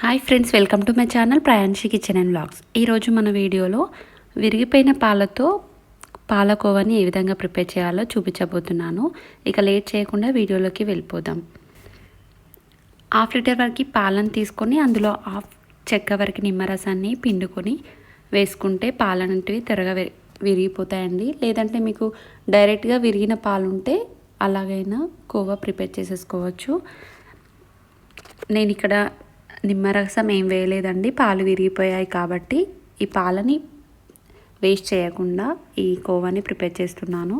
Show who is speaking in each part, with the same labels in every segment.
Speaker 1: Hi friends welcome to my channel Prayanshi kitchen and blogs ఈరోజు మన వీడియోలో విరిగిపోయిన పాలతో పాలకోవాని ఏ విధంగా ప్రిపేర్ చేయాలో చూపించబోతున్నాను. ఇక లేట్ చేయకుండా వీడియోలోకి వెళ్ళిపోదాం. హాఫ్ లీటర్ వరకు పాలను తీసుకొని అందులో హాఫ్ చెక్క వరకు నిమ్మరసాన్ని పిండుకొని వేసుకుంటే పాలనంటివి త్వరగా విరిగిపోతాయండి. లేదంటే మీకు డైరెక్ట్గా విరిగిన పాలు ఉంటే అలాగైనా కోవా ప్రిపేర్ చేసేసుకోవచ్చు. నేను ఇక్కడ నిమ్మరసం ఏం వేయలేదండి. పాలు విరిగిపోయాయి కాబట్టి ఈ పాలని వేస్ట్ చేయకుండా ఈ కోవాని ప్రిపేర్ చేస్తున్నాను.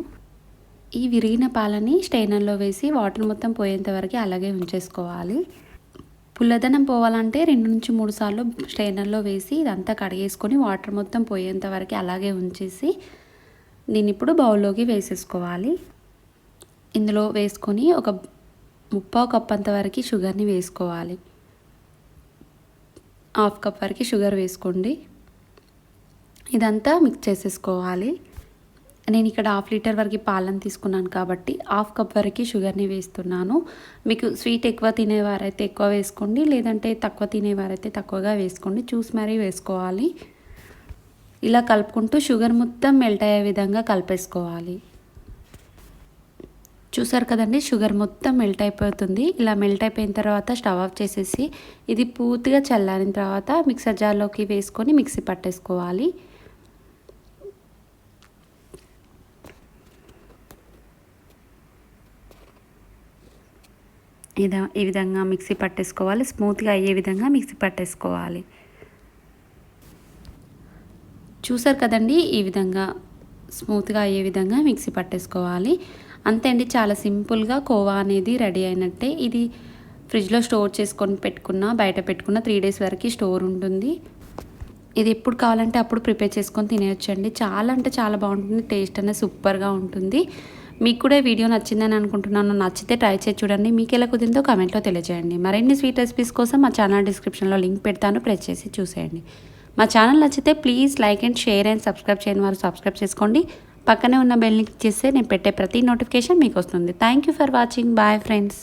Speaker 1: ఈ విరిగిన పాలని స్టైనర్లో వేసి వాటర్ మొత్తం పోయేంత వరకు అలాగే ఉంచేసుకోవాలి. పుల్లదనం పోవాలంటే రెండు నుంచి మూడు సార్లు స్టైనర్లో వేసి ఇదంతా కడిగేసుకొని వాటర్ మొత్తం పోయేంత వరకు అలాగే ఉంచేసి దీన్ని ఇప్పుడు బౌల్లోకి వేసేసుకోవాలి. ఇందులో వేసుకొని ఒక ముప్పావు కప్పంత వరకు షుగర్ని వేసుకోవాలి. హాఫ్ కప్ వరకు షుగర్ వేసుకోండి. ఇదంతా మిక్స్ చేసేసుకోవాలి. నేను ఇక్కడ హాఫ్ లీటర్ వరకు పాలను తీసుకున్నాను కాబట్టి హాఫ్ కప్ వరకు షుగర్ని వేస్తున్నాను. మీకు స్వీట్ ఎక్కువ తినేవారైతే ఎక్కువ వేసుకోండి లేదంటే తక్కువ తినేవారైతే తక్కువగా వేసుకోండి. చూసి మరీ వేసుకోవాలి. ఇలా కలుపుకుంటూ షుగర్ మొత్తం మెల్ట్ అయ్యే విధంగా కలిపేసుకోవాలి. చూసారు కదండి షుగర్ మొత్తం మెల్ట్ అయిపోతుంది. ఇలా మెల్ట్ అయిపోయిన తర్వాత స్టవ్ ఆఫ్ చేసేసి ఇది పూర్తిగా చల్లారిన తర్వాత మిక్సర్ జార్లోకి వేసుకొని మిక్సీ పట్టేసుకోవాలి. ఇదా ఈ విధంగా మిక్సీ పట్టేసుకోవాలి. స్మూత్గా అయ్యే విధంగా మిక్సీ పట్టేసుకోవాలి. చూసారు కదండి ఈ విధంగా స్మూత్గా అయ్యే విధంగా మిక్సీ పట్టేసుకోవాలి. అంతే అండి చాలా సింపుల్గా కోవా అనేది రెడీ అయినట్టే. ఇది ఫ్రిడ్జ్లో స్టోర్ చేసుకొని పెట్టుకున్న బయట పెట్టుకున్న త్రీ డేస్ వరకు స్టోర్ ఉంటుంది. ఇది ఎప్పుడు కావాలంటే అప్పుడు ప్రిపేర్ చేసుకొని తినేయొచ్చండి. చాలా అంటే చాలా బాగుంటుంది టేస్ట్ అనేది సూపర్గా ఉంటుంది. మీకు కూడా వీడియో నచ్చిందని అనుకుంటున్నాను. నచ్చితే ట్రై చేసి చూడండి. మీకు ఎలా కుదిరిందో కామెంట్లో తెలియజేయండి. మరిన్ని స్వీట్ రెసిపీస్ కోసం మా ఛానల్ డిస్క్రిప్షన్లో లింక్ పెడతాను. ప్రెస్ చేసి చూసేయండి. మా ఛానల్ నచ్చితే please like and share and subscribe చేయని వారు సబ్స్క్రైబ్ చేసుకోండి. పక్కనే ఉన్న బెల్ని క్లిక్ చేస్తే నేను పెట్టే ప్రతి నోటిఫికేషన్ మీకు వస్తుంది. Thank you for watching bye friends